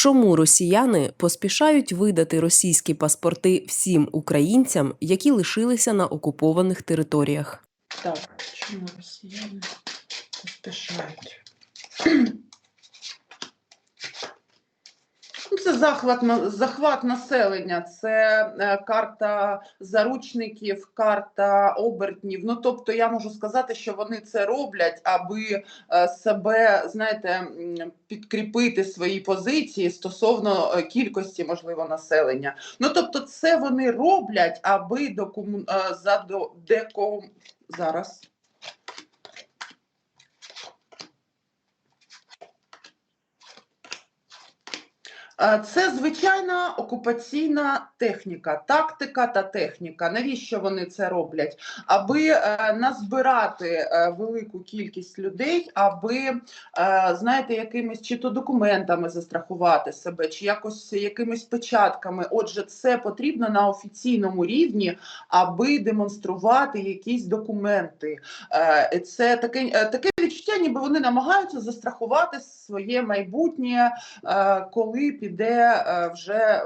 Чому росіяни поспішають видати російські паспорти всім українцям, які лишилися на окупованих територіях? Так, чому росіяни поспішають? Ну, Це захват, захват населення, це е, карта заручників, карта обертнів. Ну тобто я можу сказати, що вони це роблять, аби е, себе, знаєте, підкріпити свої позиції стосовно е, кількості, можливо, населення. Ну тобто, це вони роблять, аби докому е, задо деко зараз. Це звичайна окупаційна техніка, тактика та техніка. Навіщо вони це роблять? Аби е, назбирати е, велику кількість людей, аби е, знаєте, якимись чи то документами застрахувати себе, чи якось якимись печатками. Отже, це потрібно на офіційному рівні, аби демонструвати якісь документи. Е, Це таке, е, таке відчуття, ніби вони намагаються застрахувати своє майбутнє, е, коли піде е, вже.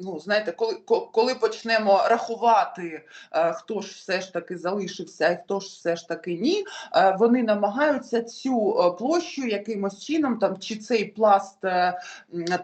Ну, знаєте, коли, коли почнемо рахувати, е, хто ж все ж таки залишився, і хто ж все ж таки ні, е, вони намагаються цю площу якимось чином, там чи цей пласт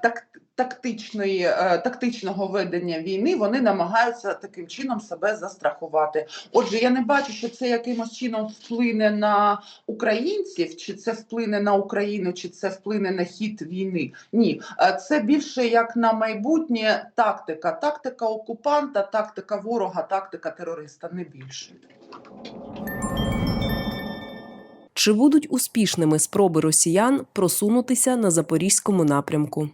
так, тактичної, е, тактичного ведення війни, вони намагаються таким чином себе застрахувати. Отже, я не бачу, що це якимось чином вплине на українців, чи це вплине на Україну, чи це вплине на хід війни. Ні, Е, це більше як на майбутнє тактика, тактика окупанта, тактика ворога, тактика терориста, не більше. Чи будуть успішними спроби росіян просунутися на запорізькому напрямку?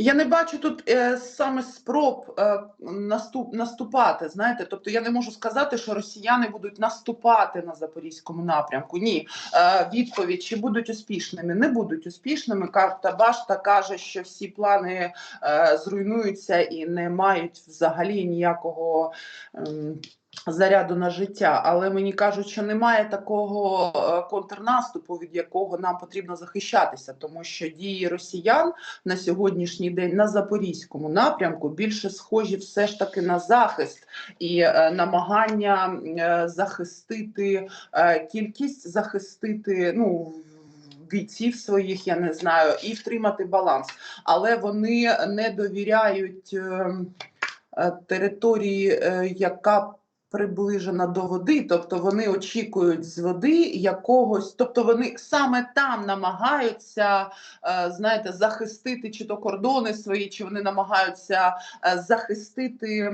Я не бачу тут е, саме спроб е, наступ, наступати. Знаєте, тобто я не можу сказати, що росіяни будуть наступати на запорізькому напрямку. Ні, е, відповідь чи будуть успішними, не будуть успішними. Карта Башта каже, що всі плани е, зруйнуються і не мають взагалі ніякого. ем, Заряду на життя, але мені кажуть, що немає такого е, контрнаступу, від якого нам потрібно захищатися, тому що дії росіян на сьогоднішній день на запорізькому напрямку більше схожі все ж таки на захист і е, намагання е, захистити кількість, захистити ну. Бійців своїх я не знаю, і втримати баланс, але вони не довіряють е, е, території, е, яка приближена до води, тобто вони очікують з води якогось, тобто вони саме там намагаються, е, знаєте, захистити чи то кордони свої, чи вони намагаються е, захистити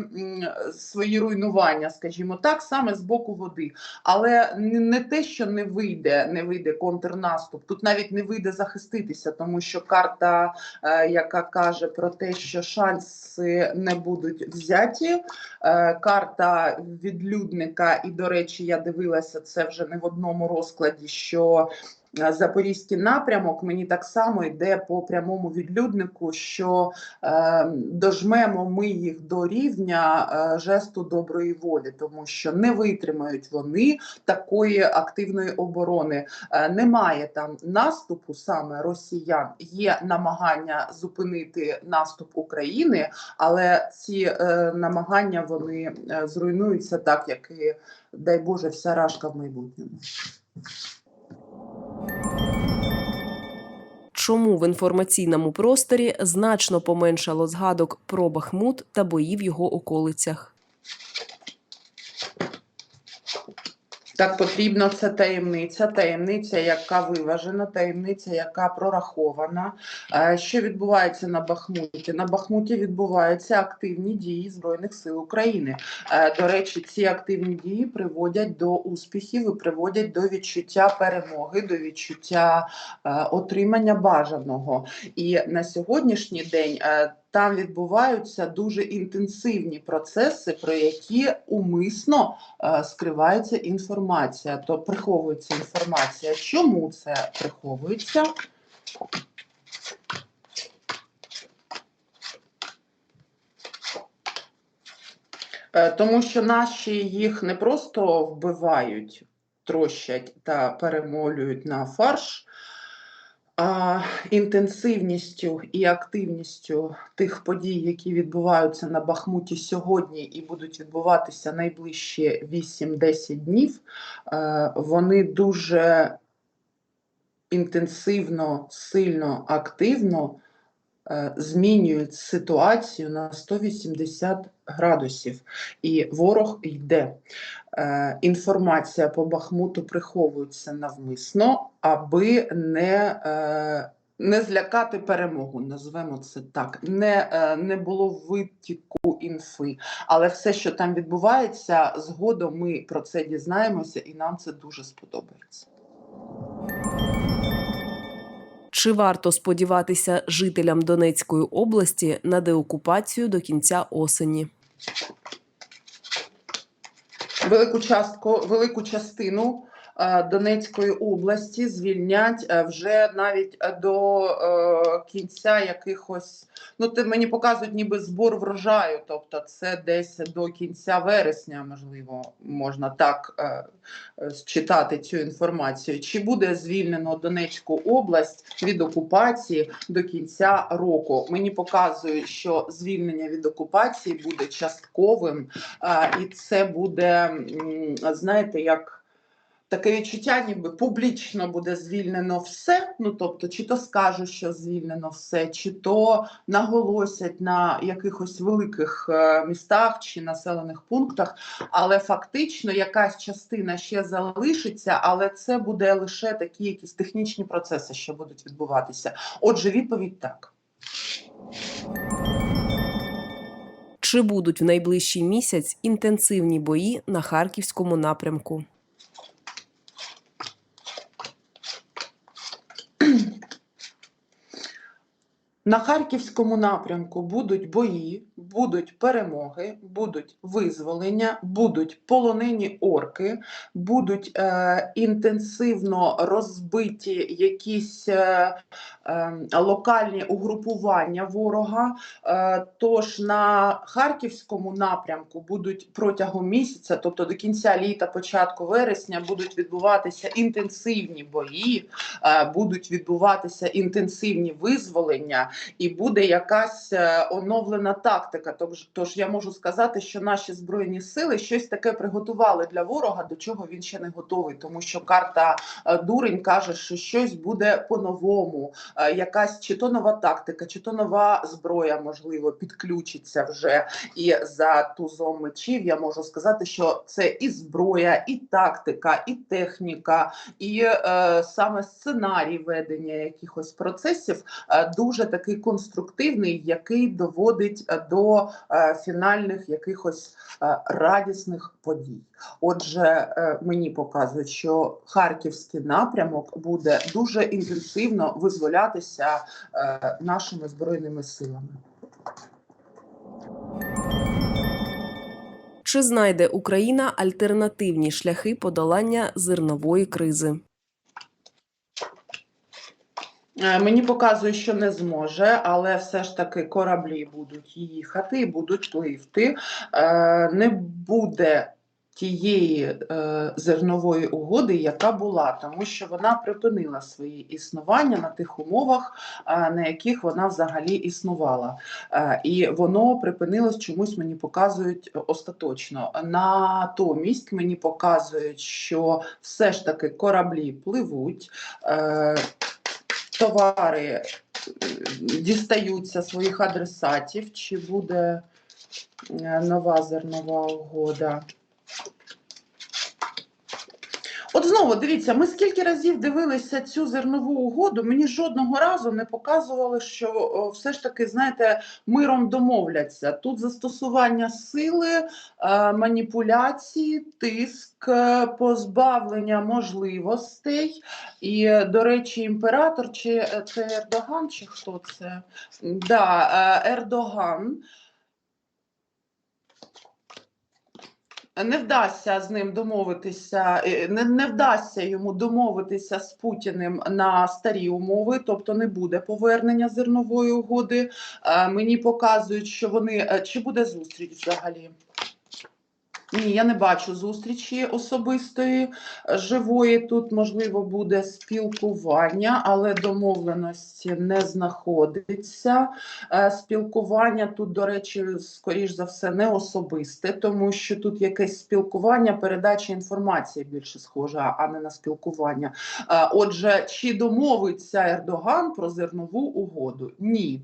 свої руйнування, скажімо так, саме з боку води. Але не те, що не вийде, не вийде контрнаступ. Тут навіть не вийде захиститися, тому що карта, е, яка каже про те, що шанси не будуть взяті. Карта відлюдника, і, до речі, я дивилася це вже не в одному розкладі. що Запорізький напрямок мені так само йде по прямому відлюднику, що е, дожмемо ми їх до рівня е, жесту доброї волі, тому що не витримають вони такої активної оборони. Е, немає там наступу саме росіян. Є намагання зупинити наступ України, але ці е, намагання вони е, зруйнуються так, як і дай Боже, вся рашка в майбутньому. Чому в інформаційному просторі значно поменшало згадок про Бахмут та бої в його околицях? Так потрібно це таємниця, таємниця, яка виважена, таємниця, яка прорахована. Е, Що відбувається на Бахмуті? На Бахмуті відбуваються активні дії Збройних сил України. Е, До речі, ці активні дії приводять до успіхів і приводять до відчуття перемоги, до відчуття е, отримання бажаного. І на сьогоднішній день. Там відбуваються дуже інтенсивні процеси, про які умисно е, скривається інформація, то приховується інформація. Чому це приховується? Е, Тому що наші їх не просто вбивають, трощать та перемолюють на фарш. Інтенсивністю і активністю тих подій, які відбуваються на Бахмуті сьогодні і будуть відбуватися найближчі 8-10 днів, е, вони дуже інтенсивно, сильно, активно змінюють ситуацію на 180 градусів, і ворог йде. Е, Інформація по Бахмуту приховується навмисно, аби не, е, не злякати перемогу, назвемо це так. Не, е, не було витіку інфи. Але все, що там відбувається, згодом ми про це дізнаємося, і нам це дуже сподобається. Чи варто сподіватися жителям Донецької області на деокупацію до кінця осені? Велику частку, велику частину Донецької області звільнять е, вже навіть е, до е, кінця якихось. Ну, ти мені показують ніби збор врожаю, тобто це десь до кінця вересня, можливо, можна так е, е, считати цю інформацію. Чи буде звільнено Донецьку область від окупації до кінця року? Мені показують, що звільнення від окупації буде частковим, і це буде, знаєте, як таке відчуття, ніби публічно буде звільнено все. Ну тобто, чи то скажуть, що звільнено все, чи то наголосять на якихось великих е, містах чи населених пунктах, але фактично якась частина ще залишиться, але це буде лише такі якісь технічні процеси, що будуть відбуватися. Отже, відповідь так. Чи будуть в найближчий місяць інтенсивні бої на харківському напрямку? На харківському напрямку будуть бої, будуть перемоги, будуть визволення, будуть полонені орки, будуть е, інтенсивно розбиті якісь е, е, локальні угрупування ворога. Е, тож на харківському напрямку будуть протягом місяця, тобто до кінця літа, початку вересня, будуть відбуватися інтенсивні бої, е, будуть відбуватися інтенсивні визволення і буде якась е, оновлена тактика. Тож, я можу сказати, що наші збройні сили щось таке приготували для ворога, до чого він ще не готовий, тому що карта е, дурень каже, що щось буде по-новому, Е, якась чи то нова тактика, чи то нова зброя, можливо, підключиться вже. І за тузом мечів я можу сказати, що це і зброя, і тактика, і техніка, і е, саме сценарій ведення якихось процесів е, дуже такий конструктивний, який доводить е, до е, фінальних якихось е, радісних подій. Отже, мені показують, що харківський напрямок буде дуже інтенсивно визволятися нашими збройними силами. Чи знайде Україна альтернативні шляхи подолання зернової кризи? Е, Мені показує, що не зможе, але все ж таки кораблі будуть їхати і будуть пливти. Е, Не буде тієї е, зернової угоди, яка була, тому що вона припинила своє існування на тих умовах, на яких вона взагалі існувала. І воно припинилось чомусь, мені показують остаточно. Натомість мені показують, що все ж таки кораблі пливуть. Товари е, дістаються своїх адресатів, чи буде е, нова зернова угода. От знову дивіться, ми скільки разів дивилися цю зернову угоду, мені жодного разу не показували, що все ж таки, знаєте, миром домовляться. Тут застосування сили, е, маніпуляції, тиск, е, позбавлення можливостей. І, до речі, імператор, чи е, це Ердоган, чи хто це? Да, Ердоган. Не вдасться з ним домовитися, е, не, не вдасться йому домовитися з Путіним на старі умови, тобто не буде повернення зернової угоди. Е, Мені показують, що вони е, чи буде зустріч взагалі. Ні, я не бачу зустрічі особистої е, живої. Тут можливо буде спілкування, але домовленості не знаходиться. Е, Спілкування тут, до речі, скоріш за все, не особисте, тому що тут якесь спілкування, передача інформації більше схожа, а не на спілкування. Е, Отже, чи домовиться Ердоган про зернову угоду? Ні.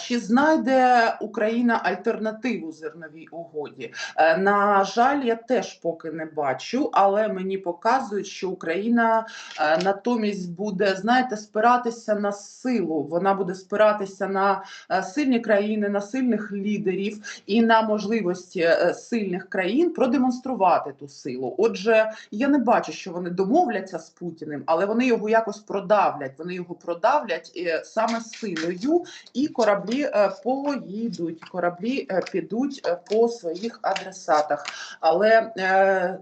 Чи знайде Україна альтернативу зерновій угоді? На жаль, я теж поки не бачу, але мені показують, що Україна е, натомість буде, знаєте, спиратися на силу. Вона буде спиратися на е, сильні країни, на сильних лідерів і на можливості е, сильних країн продемонструвати ту силу. Отже, я не бачу, що вони домовляться з Путіним, але вони його якось продавлять. Вони його продавлять саме силою, і кораблі поїдуть. Кораблі підуть по своїх адресатах. Але е,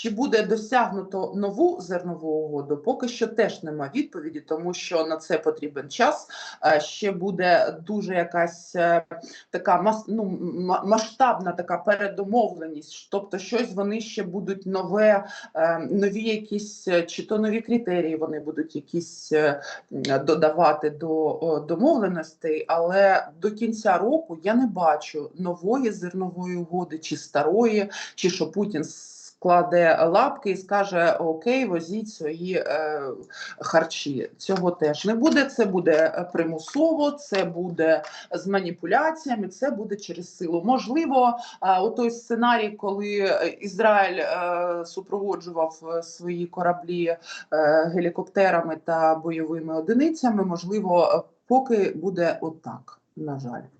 чи буде досягнуто нову зернову угоду, поки що теж нема відповіді, тому що на це потрібен час. Е, Ще буде дуже якась е, така ну, масштабна така передомовленість. Тобто, щось вони ще будуть нове, е, нові якісь чи то нові критерії вони будуть якісь додавати до домовленостей, але до кінця року я не бачу нової зернової угоди чи старої, чи що Путін складе лапки і скаже: Окей, возіть свої е, харчі. Цього теж не буде. Це буде е, примусово, це буде з маніпуляціями, це буде через силу. Можливо, а, отой сценарій, коли е, Ізраїль е, супроводжував е, свої кораблі е, гелікоптерами та бойовими одиницями, можливо, е, поки буде отак. На жаль.